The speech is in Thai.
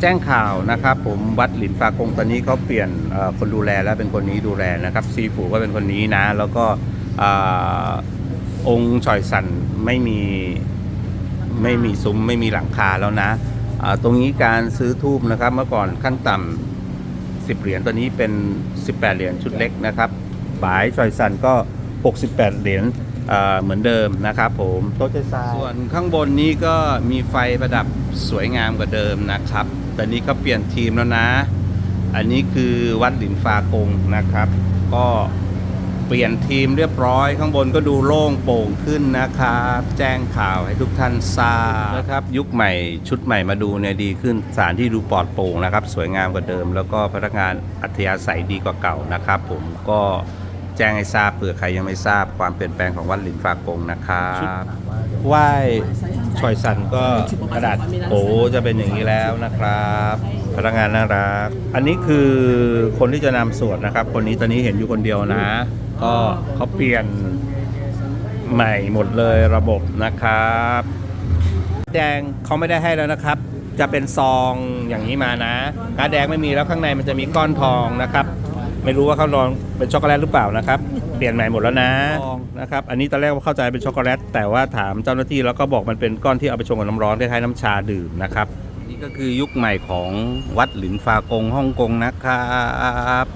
แจ้งข่าวนะครับผมวัดหลินฟากงตอนนี้เขาเปลี่ยนเอ่อคนดูแลแล้วเป็นคนนี้ดูแลนะครับซีฟูก็เป็นคนนี้นะ แล้วก็อ่าองค์ฉอยสันไม่มีไม่มีซุ้มไม่มีหลังคาแล้วนะอ่าตรงนี้การซื้อทูบนะครับ เมื่อก่อนขั้นต่ำ10 เหรียญตอนนี้เป็น 18 เหรียญชุดเล็กนะครับบายฉอยสันก็ 68 เหรียญอ่า เหมือนเดิมนะครับผมโต๊ะเจซายส่วนข้างบนนี้ก็มีไฟประดับสวยงามกว่าเดิมนะครับตอนนี้เขาเปลี่ยนทีมแล้วนะ อันนี้คือวัดหลินฟากงนะครับ ก็เปลี่ยนทีมเรียบร้อย ข้างบนก็ดูโล่งโปร่งขึ้นนะครับ แจ้งข่าวให้ทุกท่านทราบนะครับ ยุคใหม่ชุดใหม่มาดูเนี่ยดีขึ้นสถานที่ดูปลอดโปร่งนะครับ สวยงามกว่าเดิม แล้วก็พนักงานอัธยาศัยดีกว่าเก่านะครับ ผมก็ แจ้งให้ทราบเผื่อใครยังไม่ทราบความเปลี่ยนแปลงของวัดหลินฟากงนะครับไหว้ชอยสันก็กระดาษโอ้จะเป็นอย่างนี้แล้วนะครับ พนักงานน่ารัก อันนี้คือคนที่จะนำสวดนะครับ คนนี้ตอนนี้เห็นอยู่คนเดียวนะ ก็เขาเปลี่ยนใหม่หมดเลยระบบนะครับ แดงเขาไม่ได้ให้แล้วนะครับ จะเป็นซองอย่างนี้มานะกาแดงไม่มีแล้วข้างในมันจะมีก้อนทองนะครับ ไม่รู้ว่าเขาลองเป็นช็อกโกแลตหรือเปล่านะครับ เปลี่ยนใหม่หมดแล้วนะนะครับ อันนี้ตอนแรกว่าเข้าใจเป็นช็อกโกแลต แต่ว่าถามเจ้าหน้าที่แล้วก็บอกมันเป็นก้อนที่เอาไปชงกับน้ำร้อนคล้ายๆน้ำชาดื่มนะครับ นี่ก็คือยุคใหม่ของวัดหลินฟากงฮ่องกงนะครับ